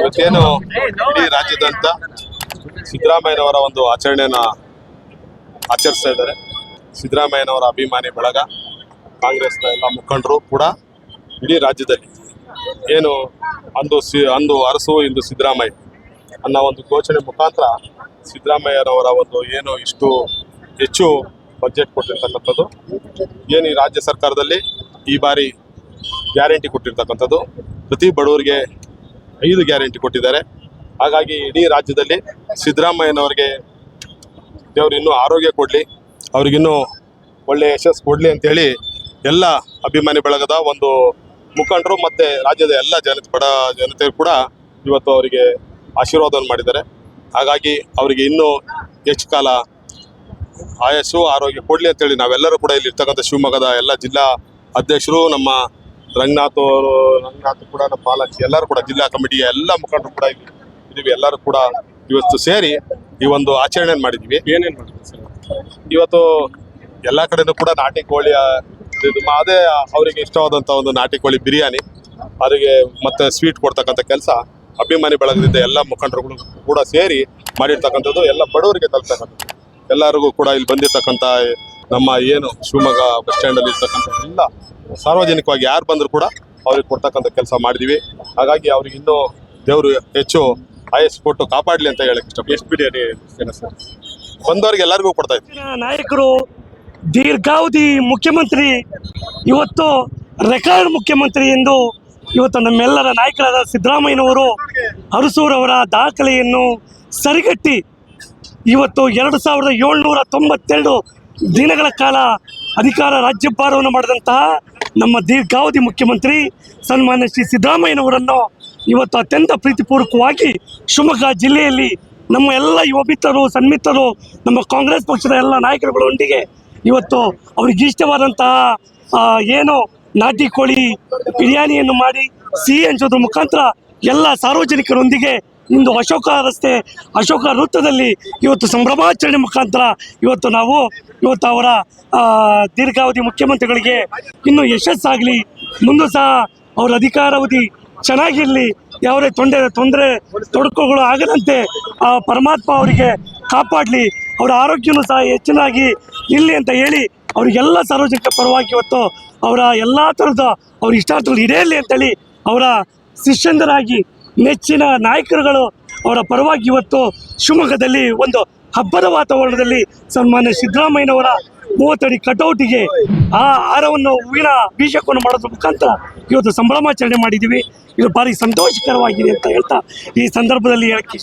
ಇವತ್ತೇನು ಇಡೀ ರಾಜ್ಯದಂತ ಸಿದ್ದರಾಮಯ್ಯನವರ ಒಂದು ಆಚರಣೆಯನ್ನ ಆಚರಿಸ್ತಾ ಇದ್ದಾರೆ. ಸಿದ್ದರಾಮಯ್ಯನವರ ಅಭಿಮಾನಿ ಬಳಗ, ಕಾಂಗ್ರೆಸ್ನ ಎಲ್ಲ ಮುಖಂಡರು ಕೂಡ ಇಡೀ ರಾಜ್ಯದಲ್ಲಿ ಏನು ಅಂದು ಸಿ, ಅಂದು ಅರಸು, ಇಂದು ಸಿದ್ದರಾಮಯ್ಯ ಅನ್ನೋ ಒಂದು ಘೋಷಣೆ ಮುಖಾಂತರ ಸಿದ್ದರಾಮಯ್ಯನವರ ಒಂದು ಏನು ಇಷ್ಟು ಹೆಚ್ಚು ಬಜೆಟ್ ಕೊಟ್ಟಿರ್ತಕ್ಕಂಥದ್ದು, ಏನು ಈ ರಾಜ್ಯ ಸರ್ಕಾರದಲ್ಲಿ ಈ ಬಾರಿ ಗ್ಯಾರಂಟಿ ಕೊಟ್ಟಿರ್ತಕ್ಕಂಥದ್ದು, ಪ್ರತಿ ಬಡವರಿಗೆ ಐದು ಗ್ಯಾರಂಟಿ ಕೊಟ್ಟಿದ್ದಾರೆ. ಹಾಗಾಗಿ ಇಡೀ ರಾಜ್ಯದಲ್ಲಿ ಸಿದ್ದರಾಮಯ್ಯನವ್ರಿಗೆ ದೇವರು ಇನ್ನೂ ಆರೋಗ್ಯ ಕೊಡಲಿ ಅವ್ರಿಗಿನ್ನೂ ಒಳ್ಳೆಯ ಯಶಸ್ಸು ಕೊಡಲಿ ಅಂತೇಳಿ ಎಲ್ಲ ಅಭಿಮಾನಿ ಬಳಗದ ಒಂದು ಮುಖಂಡರು ಮತ್ತು ರಾಜ್ಯದ ಎಲ್ಲ ಜನತೆ ಬಡ ಜನತೆ ಕೂಡ ಇವತ್ತು ಅವರಿಗೆ ಆಶೀರ್ವಾದವನ್ನು ಮಾಡಿದ್ದಾರೆ. ಹಾಗಾಗಿ ಅವರಿಗೆ ಇನ್ನೂ ಹೆಚ್ಚು ಕಾಲ ಆಯಸ್ಸು, ಆರೋಗ್ಯ ಕೊಡಲಿ ಅಂತೇಳಿ ನಾವೆಲ್ಲರೂ ಕೂಡ ಇಲ್ಲಿರ್ತಕ್ಕಂಥ ಶಿವಮೊಗ್ಗದ ಎಲ್ಲ ಜಿಲ್ಲಾ ಅಧ್ಯಕ್ಷರು, ನಮ್ಮ ರಂಗನಾಥ್ ಅವರು ರಂಗನಾಥ್ ಕೂಡ ನಮ್ಮ ಪಾಲಾಕ್ಷಿ ಎಲ್ಲರೂ ಕೂಡ ಜಿಲ್ಲಾ ಕಮಿಟಿಯ ಎಲ್ಲ ಮುಖಂಡರು ಕೂಡ ಇದೀವಿ. ಎಲ್ಲರೂ ಕೂಡ ಇವತ್ತು ಸೇರಿ ಈ ಒಂದು ಆಚರಣೆ ಮಾಡಿದ್ವಿ. ಏನೇನ್ ಮಾಡಿದ್ವಿ ಸರ್? ಇವತ್ತು ಎಲ್ಲ ಕಡೆನೂ ಕೂಡ ನಾಟಿ ಕೋಳಿಯ ಅದೇ ಅವರಿಗೆ ಇಷ್ಟವಾದಂಥ ಒಂದು ನಾಟಿ ಕೋಳಿ ಬಿರಿಯಾನಿ ಅವರಿಗೆ ಮತ್ತೆ ಸ್ವೀಟ್ ಕೊಡ್ತಕ್ಕಂಥ ಕೆಲಸ ಅಭಿಮಾನಿ ಬಳಗದಿಂದ ಎಲ್ಲ ಮುಖಂಡರುಗಳು ಕೂಡ ಸೇರಿ ಮಾಡಿರ್ತಕ್ಕಂಥದ್ದು ಎಲ್ಲ ಬಡವರಿಗೆ ತಲುಪ್ತಕ್ಕಂಥದ್ದು. ಎಲ್ಲರಿಗೂ ಕೂಡ ಇಲ್ಲಿ ಬಂದಿರ್ತಕ್ಕಂಥ ನಮ್ಮ ಏನು ಶಿವಮೊಗ್ಗ ಬಸ್ ಸ್ಟ್ಯಾಂಡಲ್ಲಿ ಇರ್ತಕ್ಕಂಥ ಎಲ್ಲ ಸಾರ್ವಜನಿಕವಾಗಿ ಯಾರು ಬಂದರೂ ಕೂಡ ಅವ್ರಿಗೆ ಕೊಡ್ತಕ್ಕಂಥ ಕೆಲಸ ಮಾಡಿದ್ದೀವಿ ಹಾಗಾಗಿ ಅವ್ರಿಗೆ ಇನ್ನೂ ದೇವರು ಹೆಚ್ಚು ಆಯಸ್ ಕೊಟ್ಟು ಕಾಪಾಡಲಿ ಅಂತ ಹೇಳಕ್ಕೆ ಇಷ್ಟ ಎಷ್ಟು ಬಿರಿಯಾನಿ ಏನು ಸರ್? ಬಂದವರಿಗೆ ಎಲ್ಲರಿಗೂ ಕೊಡ್ತಾ ಇದ್ದೀವಿ ನಾಯಕರು ದೀರ್ಘಾವಧಿ ಮುಖ್ಯಮಂತ್ರಿ ಇವತ್ತು ರೆಕಾರ್ಡ್ ಮುಖ್ಯಮಂತ್ರಿ ಎಂದು ಇವತ್ತು ನಮ್ಮೆಲ್ಲರ ನಾಯಕರಾದ ಸಿದ್ದರಾಮಯ್ಯನವರು ಅರಸೂರವರ ದಾಖಲೆಯನ್ನು ಸರಿಗಟ್ಟಿ ಇವತ್ತು ಎರಡು ಸಾವಿರದ ಏಳ್ನೂರ ತೊಂಬತ್ತೆರಡು ದಿನಗಳ ಕಾಲ ಅಧಿಕಾರ ರಾಜ್ಯಭಾರವನ್ನು ಮಾಡಿದಂತಹ ನಮ್ಮ ದೀರ್ಘಾವಧಿ ಮುಖ್ಯಮಂತ್ರಿ ಸನ್ಮಾನ್ಯ ಶ್ರೀ ಸಿದ್ದರಾಮಯ್ಯನವರನ್ನು ಇವತ್ತು ಅತ್ಯಂತ ಪ್ರೀತಿಪೂರ್ವಕವಾಗಿ ಶಿವಮೊಗ್ಗ ಜಿಲ್ಲೆಯಲ್ಲಿ ನಮ್ಮ ಎಲ್ಲ ಯುವ ಮಿತ್ರರು ಸನ್ಮಿತ್ರರು, ನಮ್ಮ ಕಾಂಗ್ರೆಸ್ ಪಕ್ಷದ ಎಲ್ಲ ನಾಯಕರುಗಳೊಂದಿಗೆ ಇವತ್ತು ಅವ್ರಿಗೆ ಇಷ್ಟವಾದಂತಹ ಏನು ನಾಟಿ ಕೋಳಿ ಬಿರಿಯಾನಿಯನ್ನು ಮಾಡಿ ಸಿಹಿ ಹಂಚೋದ್ರ ಮುಖಾಂತರ ಎಲ್ಲ ಸಾರ್ವಜನಿಕರೊಂದಿಗೆ ಇಂದು ಅಶೋಕ ರಸ್ತೆ, ಅಶೋಕ ವೃತ್ತದಲ್ಲಿ ಇವತ್ತು ಸಂಭ್ರಮಾಚರಣೆ ಮುಖಾಂತರ ಇವತ್ತು ನಾವು ಇವತ್ತು ಅವರ ದೀರ್ಘಾವಧಿ ಮುಖ್ಯಮಂತ್ರಿಗಳಿಗೆ ಇನ್ನೂ ಯಶಸ್ಸಾಗಲಿ. ಮುಂದೆ ಸಹ ಅವರ ಅಧಿಕಾರಾವಧಿ ಚೆನ್ನಾಗಿರಲಿ. ಯಾವುದೇ ತೊಂದರೆ ತೊಂದರೆ, ತೊಡಕುಗಳು ಆಗದಂತೆ ಆ ಪರಮಾತ್ಮ ಅವರಿಗೆ ಕಾಪಾಡಲಿ. ಅವರ ಆರೋಗ್ಯನೂ ಸಹ ಹೆಚ್ಚಿನಾಗಿ ಇರಲಿ ಅಂತ ಹೇಳಿ ಅವರಿಗೆಲ್ಲ ಸಾರ್ವಜನಿಕ ಪರವಾಗಿ ಇವತ್ತು ಅವರ ಎಲ್ಲ ಥರದ ಅವ್ರ ಇಷ್ಟಾರ್ಥಗಳು ಈಡೇರಲಿ ಅಂತೇಳಿ ಅವರ ಶಿಷ್ಯಂದರಾಗಿ ನೆಚ್ಚಿನ ನಾಯಕರುಗಳು ಅವರ ಪರವಾಗಿ ಇವತ್ತು ಶಿವಮೊಗ್ಗದಲ್ಲಿ ಒಂದು ಹಬ್ಬದ ವಾತಾವರಣದಲ್ಲಿ ಸನ್ಮಾನ್ಯ ಸಿದ್ದರಾಮಯ್ಯನವರ ಮೂವತ್ತಡಿ ಕಟೌಟಿಗೆ ಆ ಹಾರವನ್ನು ಹೂವಿನ ಅಭಿಷೇಕವನ್ನು ಮಾಡೋದ್ರ ಮುಖಾಂತರ ಇವತ್ತು ಸಂಭ್ರಮಾಚರಣೆ ಮಾಡಿದ್ದೀವಿ. ಇದು ಭಾರಿ ಸಂತೋಷಕರವಾಗಿದೆ ಅಂತ ಹೇಳ್ತಾ ಈ ಸಂದರ್ಭದಲ್ಲಿ ಹೇಳಕ್ಕೆ